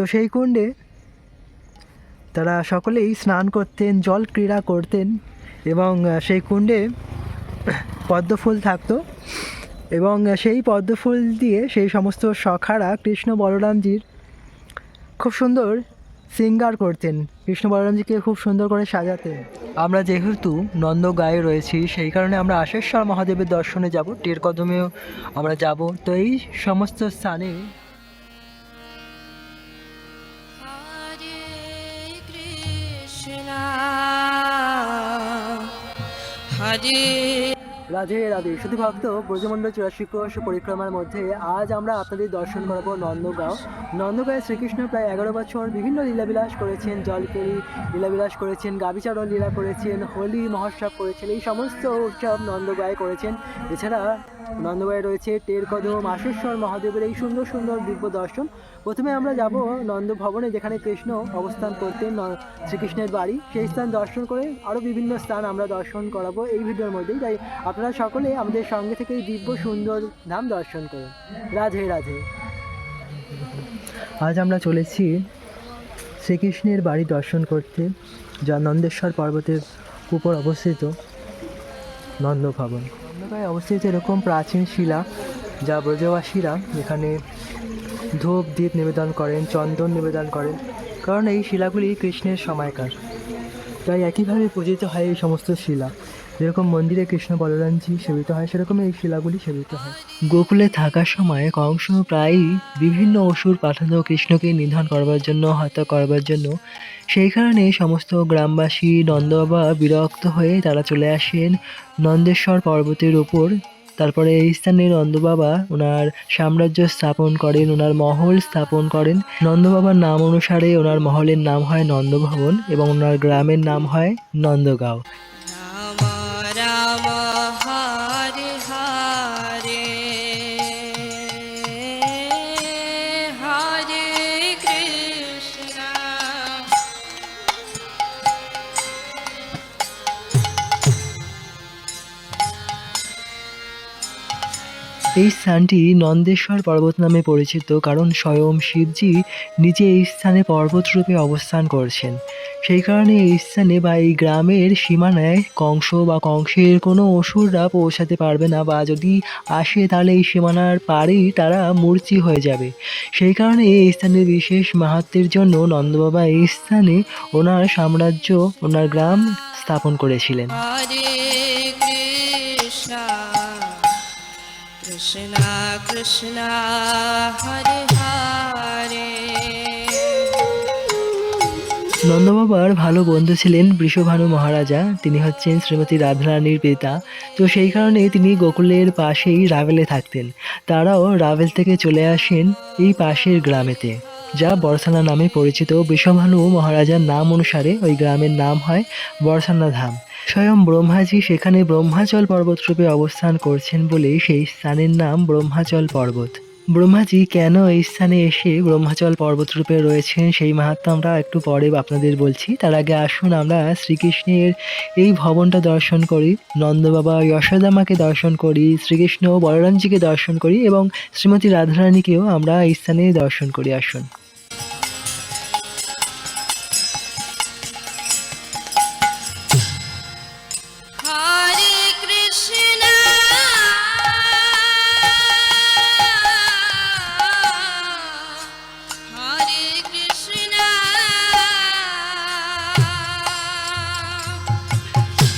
তো সেই কুণ্ডে তারা সকলেই স্নান করতেন, জল ক্রীড়া করতেন এবং সেই কুণ্ডে পদ্মফুল থাকতো এবং সেই পদ্মফুল দিয়ে সেই সমস্ত সখারা কৃষ্ণ বলরামজির খুব সুন্দর সিঙ্গার করতেন। কৃষ্ণ বলরামজিকে খুব সুন্দর করে সাজাতেন। আমরা যেহেতু নন্দগায়ে রয়েছি, সেই কারণে আমরা আশেশ্বর মহাদেবের দর্শনে যাব টের কদমেও আমরা যাব। তো এই সমস্ত স্থানে Hare রাধে রাধে। শুধু ভক্ত ব্রজমন্ডল চুরাশি কোষ পরিক্রমার মধ্যে আজ আমরা আপনাদের দর্শন করাবো নন্দগাঁও। নন্দগাঁয়ে শ্রীকৃষ্ণ প্রায় এগারো বছর বিভিন্ন লীলাবিলাস করেছেন জলকেরি লীলাবিলাস করেছেন, গাবিচারণ লীলা করেছেন, হোলি মহোৎসব করেছেন, এই সমস্ত উৎসব নন্দগাঁয়ে করেছেন। এছাড়া নন্দগাঁয়ে রয়েছে টেরকদম আশেশ্বর মহাদেবের এই সুন্দর সুন্দর দিব্য দর্শন। প্রথমে আমরা যাব নন্দ ভবনে যেখানে কৃষ্ণ অবস্থান করতেন শ্রীকৃষ্ণের বাড়ি। সেই স্থান দর্শন করে আরও বিভিন্ন স্থান আমরা দর্শন করাবো এই ভিডিওর মধ্যেই। তাই আপনারা সকলে আমাদের সঙ্গে থেকে এই দিব্য সুন্দর ধাম দর্শন করুন। রাধে রাধে। আজ আমরা চলেছি শ্রীকৃষ্ণের বাড়ি দর্শন করতে, যা নন্দেশ্বর পর্বতের উপর অবস্থিত নন্দভবন। নন্দগায় অবস্থিত এরকম প্রাচীন শিলা যা ব্রজবাসীরা এখানে ধূপ দ্বীপ নিবেদন করেন, চন্দন নিবেদন করেন। কারণ এই শিলাগুলি কৃষ্ণের সময়কার। তাই একইভাবে পূজিত হয় এই সমস্ত শিলা। যেরকম মন্দিরে কৃষ্ণ বলরামজি সেবিত হয় সেরকম এই শিলাগুলি সেবিত হয়। গোকুলে থাকার সময় কংস প্রায়ই বিভিন্ন অসুর পাঠানো কৃষ্ণকে নিধন করবার জন্য, হত্যা করবার জন্য। সেই কারণে সমস্ত গ্রামবাসী নন্দবাবা বিরক্ত হয়ে তারা চলে আসেন নন্দেশ্বর পর্বতের ওপর তারপরে এই স্থানের নন্দবাবা ওনার সাম্রাজ্য স্থাপন করেন, ওনার মহল স্থাপন করেন। নন্দবাবার নাম অনুসারে ওনার মহলের নাম হয় নন্দভবন এবং ওনার গ্রামের নাম হয় নন্দগাঁও। এই স্থানটি নন্দেশ্বর পর্বত নামে পরিচিত কারণ স্বয়ং শিবজি নিজে এই স্থানে পর্বত রূপে অবস্থান করছেন। সেই কারণে এই স্থানে বা এই গ্রামের সীমানায় কংস বা কংসের কোনো অসুররা পৌঁছাতে পারবে না বা যদি আসে তাহলে এই সীমানার পারেই তারা মূর্তি হয়ে যাবে। সেই কারণে এই স্থানের বিশেষ মাহাত্মের জন্য নন্দবাবা এই স্থানে ওনার সাম্রাজ্য, ওনার গ্রাম স্থাপন করেছিলেন। Krishna Krishna Hare Hare নন্দবাবার ভালো বন্ধু ছিলেন বৃষভানু মহারাজা, তিনি হচ্ছেন শ্রীমতী রাধারানীর পিতা। তো সেই কারণে তিনি গোকুলের পাশেই রাভেলে থাকতেন। তারাও রাভেল থেকে চলে আসেন এই পাশের গ্রামেতে, যা বরসানা নামে পরিচিত। বৃষভানু মহারাজার নাম অনুসারে ওই গ্রামের নাম হয় বরসানা ধাম। স্বয়ং ব্রহ্মাজি সেখানে ব্রহ্মাচল পর্বতরূপে অবস্থান করছেন বলে সেই স্থানের নাম ব্রহ্মাচল পর্বত। ব্রহ্মাজি, কেন এই স্থানে এসে ব্রহ্মাচল পর্বতরূপে রয়েছেন সেই মাহাত্ম আমরা একটু পরে আপনাদের বলছি। তার আগে আসুন আমরা শ্রীকৃষ্ণের এই ভবনটা দর্শন করি, নন্দবাবা যশোদামাকে দর্শন করি, শ্রীকৃষ্ণ বলরামজিকে দর্শন করি এবং শ্রীমতী রাধারানীকেও আমরা এই স্থানে দর্শন করি। আসুন।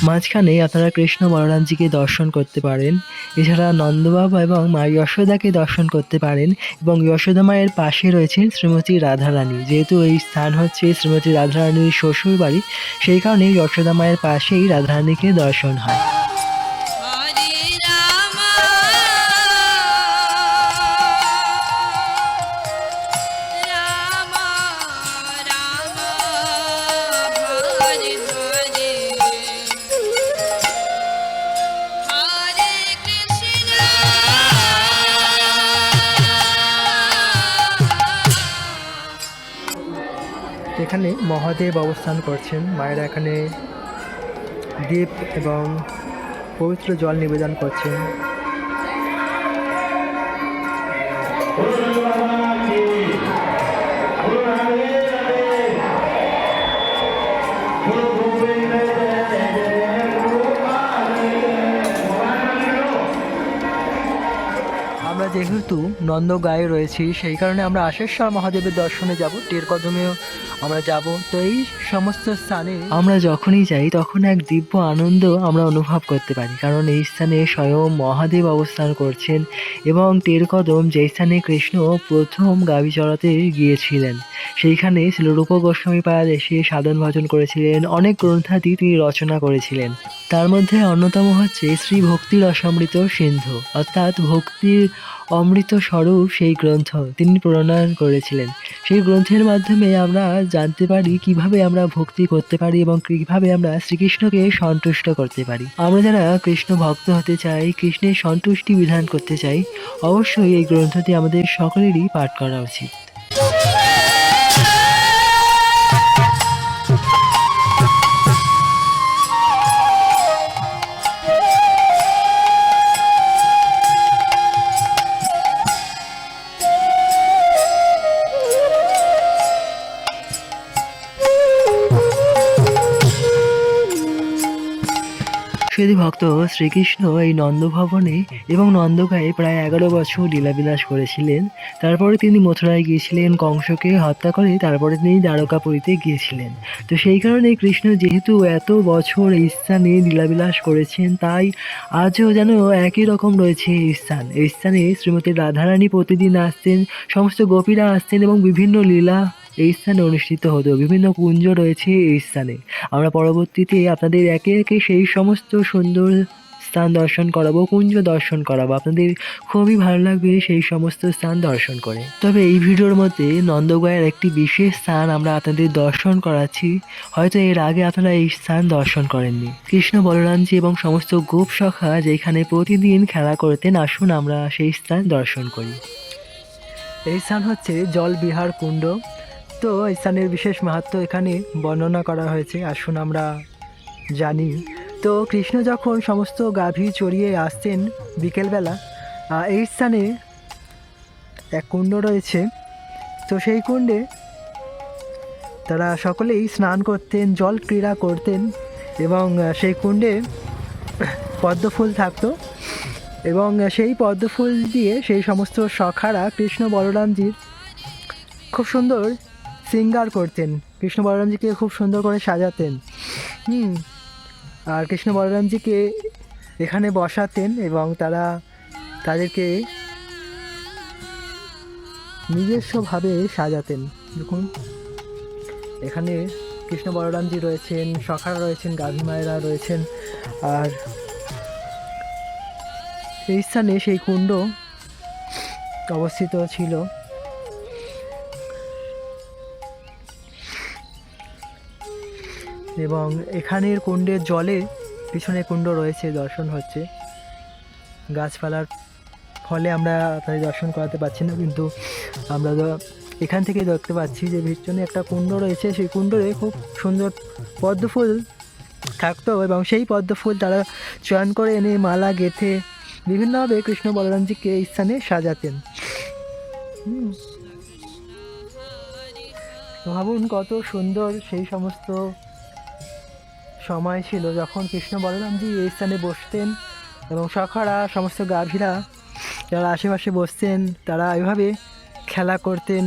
মাঝখানে আপনারা কৃষ্ণ বলরামজিকে দর্শন করতে পারেন। এছাড়া নন্দবাবা এবং মা যশোদাকে দর্শন করতে পারেন এবং যশোদা মায়ের পাশে রয়েছেন শ্রীমতী রাধারানী। যেহেতু এই স্থান হচ্ছে শ্রীমতী রাধারানীর শ্বশুর বাড়ি সেই কারণে যশোদা মায়ের পাশেই রাধারানীকে দর্শন হয়। এখানে মহাদেব অবস্থান করছেন। মায়েরা এখানে দীপ এবং পবিত্র জল নিবেদন করছেন। আমরা যেহেতু নন্দগায়ে রয়েছি, সেই কারণে আমরা আশেশ্বর মহাদেবের দর্শনে যাব, টের কদমেও আমরা যাব। তো এই সমস্ত স্থানে আমরা যখনই যাই, তখন এক দিব্য আনন্দ আমরা অনুভব করতে পারি। কারণ এই স্থানে স্বয়ং মহাদেব অবস্থান করছেন এবং টের কদম যে স্থানে কৃষ্ণ প্রথম গাবি চড়াতে গিয়েছিলেন, সেইখানে শিলরূপ গোস্বামী পায়াল এসে সাধন ভজন করেছিলেন, অনেক গ্রন্থাদি তিনি রচনা করেছিলেন। তার মধ্যে অন্যতম হচ্ছে শ্রী ভক্তির রসামৃত সিন্ধু। অর্থাৎ ভক্তির অমৃত স্বরূপ সেই গ্রন্থ তিনি প্রণয়ন করেছিলেন। সেই গ্রন্থের মাধ্যমে আমরা জানতে পারি কীভাবে আমরা ভক্তি করতে পারি এবং কীভাবে আমরা শ্রীকৃষ্ণকে সন্তুষ্ট করতে পারি। আমরা যারা কৃষ্ণ ভক্ত হতে চাই, কৃষ্ণের সন্তুষ্টি বিধান করতে চাই, অবশ্যই এই গ্রন্থটি আমাদের সকলেরই পাঠ করা উচিত। সুধী ভক্ত শ্রীকৃষ্ণ এই নন্দভবনে এবং নন্দগায়ে প্রায় এগারো বছর লীলাবিলাস করেছিলেন। তারপরে তিনি মথুরায় গিয়েছিলেন, কংসকে হত্যা করে তারপরে তিনি দ্বারকাপুরীতে গিয়েছিলেন। তো সেই কারণে কৃষ্ণ যেহেতু এত বছর এই স্থানে লীলাবিলাস করেছেন, তাই আজও যেন একই রকম রয়েছে এই স্থান। এই স্থানে শ্রীমতী রাধারানী প্রতিদিন আসতেন, সমস্ত গোপীরা আসতেন এবং বিভিন্ন লীলা এই স্থানে অনুষ্ঠিত হতো। বিভিন্ন কুঞ্জ রয়েছে এই স্থানে। আমরা পরবর্তীতে আপনাদের একে একে সেই সমস্ত সুন্দর স্থান দর্শন করাবো, কুঞ্জ দর্শন করাবো। আপনাদের খুবই ভালো লাগবে সেই সমস্ত স্থান দর্শন করে। তবে এই ভিডিওর মধ্যে নন্দগয়ের একটি বিশেষ স্থান আমরা আপনাদের দর্শন করাচ্ছি। হয়তো এর আগে আপনারা এই স্থান দর্শন করেননি। কৃষ্ণ বলরামজি এবং সমস্ত গোপ সখা যেখানে প্রতিদিন খেলা করতেন, আসুন আমরা সেই স্থান দর্শন করি। এই স্থান হচ্ছে জল বিহার কুণ্ড। তো স্থানের বিশেষ মাহাত্ম এখানে বর্ণনা করা হয়েছে। আসুন আমরা জানি। তো কৃষ্ণ যখন সমস্ত গাভী চড়িয়ে আসতেন বিকেলবেলা এই স্থানে এক কুণ্ড রয়েছে। তো সেই কুণ্ডে তারা সকলেই স্নান করতেন, জল ক্রীড়া করতেন এবং সেই কুণ্ডে পদ্মফুল থাকতো এবং সেই পদ্মফুল দিয়ে সেই সমস্ত সখারা কৃষ্ণ বলরামজির খুব সুন্দর সিঙ্গার করতেন। কৃষ্ণ বলরামজিকে খুব সুন্দর করে সাজাতেন। হুম, আর কৃষ্ণ বলরামজিকে এখানে বসাতেন এবং তারা তাদেরকে নিজস্বভাবে সাজাতেন। দেখুন, এখানে কৃষ্ণ বলরামজি রয়েছেন, সখারা রয়েছেন, গাভী মায়েরা রয়েছেন, আর এই স্থানে সেই কুণ্ড অবস্থিত ছিল। এবং এখানের কুণ্ডের জলে পিছনে কুণ্ড রয়েছে, দর্শন হচ্ছে। গাছপালার ফলে আমরা আপনাদের দর্শন করাতে পারছি না, কিন্তু আমরা এখান থেকে দেখতে পাচ্ছি যে পিছনে একটা কুণ্ড রয়েছে। সেই কুণ্ডে খুব সুন্দর পদ্মফুল থাকতো এবং সেই পদ্মফুল তারা চয়ন করে এনে মালা গেঁথে বিভিন্নভাবে কৃষ্ণ বলরামজিকে এই স্থানে সাজাতেন। ভাবুন কত সুন্দর সেই সমস্ত সময় ছিল যখন কৃষ্ণ বলরামজি এই স্থানে বসতেন এবং সখারা, সমস্ত গাভীরা যারা আশেপাশে বসতেন, তারা এভাবে খেলা করতেন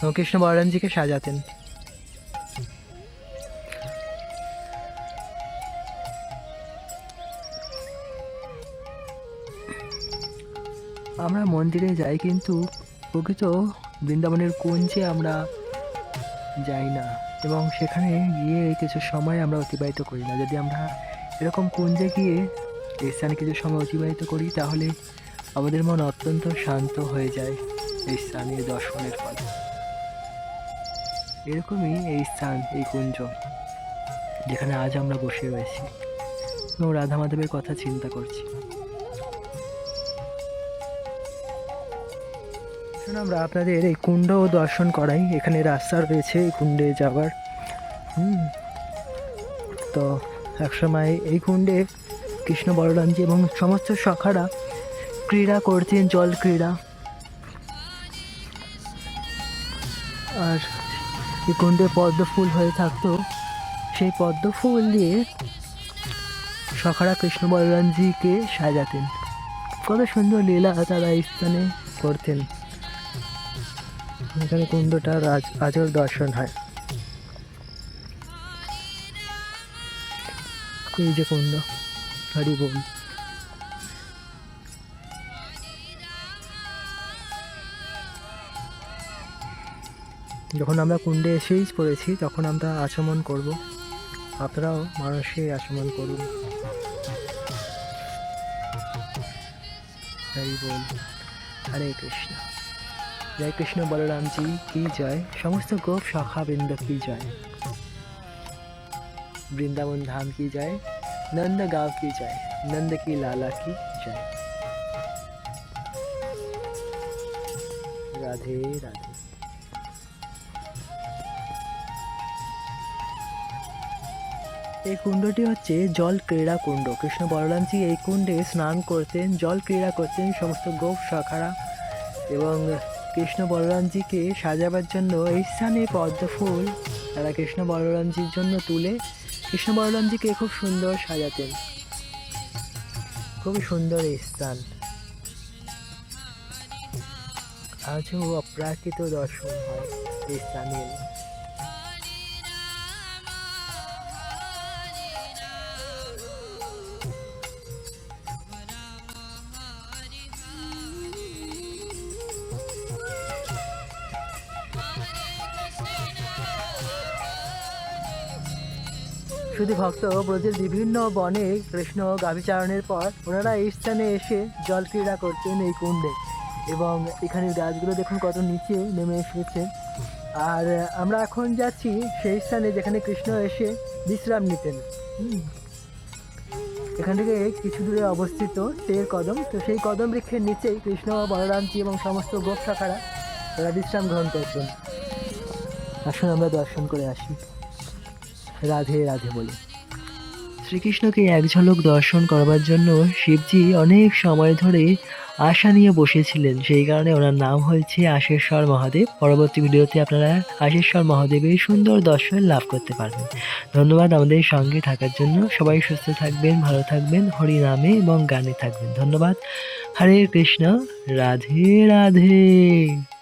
এবং কৃষ্ণ বলরামজিকে সাজাতেন। আমরা মন্দিরে যাই কিন্তু প্রকৃত বৃন্দাবনের কুঞ্জে আমরা যাই না। এবং সেখানে গিয়ে কিছু সময় আমরা অতিবাহিত করি না। যদি আমরা এরকম কুঞ্জে গিয়ে এই স্থানে কিছু সময় অতিবাহিত করি, তাহলে আমাদের মন অত্যন্ত শান্ত হয়ে যায় এই স্থানীয় দর্শনের ফলে। এরকমই এই স্থান এই কুঞ্জ, যেখানে আজ আমরা বসে রয়েছি। এবং রাধা মাধবের কথা চিন্তা করছি। আসুন, আমরা আপনাদের এই কুণ্ড দর্শন করাই। এখানে রাস্তা রয়েছে এই কুণ্ডে যাওয়ার। হুম। তো একসময় এই কুণ্ডে কৃষ্ণ বলরামজি এবং সমস্ত সখারা ক্রীড়া করতেন জল ক্রীড়া। আর এই কুণ্ডে পদ্ম ফুল হয়ে থাকতো। সেই পদ্ম ফুল দিয়ে সখারা কৃষ্ণ বলরামজিকে সাজাতেন। কত সুন্দর লীলা তারা স্থানে করতেন। এখানে কুণ্ডটার আজ আজর দর্শন হয়। এই যে কুণ্ড হরি বল। যখন আমরা কুণ্ডে এসেই পড়েছি, তখন আমরা আচমন করব। আপনারাও মানুষে আচমন করুন। হরি বল। হরে কৃষ্ণ। জয় কৃষ্ণ বলরামজি, কি জয়? সমস্ত গোপ শাখা বৃন্দ কি জয়? বৃন্দাবন ধাম কি জয়? নন্দ গাঁও কি জয়? নন্দ কি লালা কি জয়? রাধে রাধে। এই কুণ্ডটি হচ্ছে জল ক্রীড়া কুণ্ড। কৃষ্ণ বলরামজি এই কুণ্ডে স্নান করতেন, জল ক্রীড়া করতেন সমস্ত গোপ শাখারা এবং কৃষ্ণ বলরামজিকে সাজাবার জন্য এই স্থানে পদ্ম ফুল তারা কৃষ্ণ বলরামজির জন্য তুলে কৃষ্ণ বলরামজিকে খুব সুন্দর সাজাতেন। খুবই সুন্দর এই স্থান। আজও অপ্রাকৃত দর্শন হয় এই স্থানে শুধু ভক্ত, ব্রজের বিভিন্ন বনে কৃষ্ণ গাভিচারণের পর ওনারা এই স্থানে এসে জল ক্রীড়া করতেন এই কুণ্ডে। এবং এখানের গাছগুলো দেখুন কত নিচে নেমে এসেছে। আর আমরা এখন যাচ্ছি সেই স্থানে যেখানে কৃষ্ণ এসে বিশ্রাম নিতেন। এখান থেকে কিছু দূরে অবস্থিত টের কদম। তো সেই কদম বৃক্ষের নিচেই কৃষ্ণ, বলরামজি এবং সমস্ত গোপ শাখারা তারা বিশ্রাম গ্রহণ করতেন। আসুন আমরা দর্শন করে আসি। রাধে রাধে বলে। শ্রীকৃষ্ণকে এক ঝলক দর্শন করবার জন্য শিবজি অনেক সময় ধরে আশা নিয়ে বসেছিলেন। সেই কারণে ওনার নাম হয়েছে আশেশ্বর মহাদেব। পরবর্তী ভিডিওতে আপনারা আশেশ্বর মহাদেবের সুন্দর দর্শন লাভ করতে পারবেন। ধন্যবাদ আমাদের সঙ্গে থাকার জন্য। সবাই সুস্থ থাকবেন, ভালো থাকবেন, হরি নামে এবং গানে থাকবেন। ধন্যবাদ। হরে কৃষ্ণ, রাধে রাধে।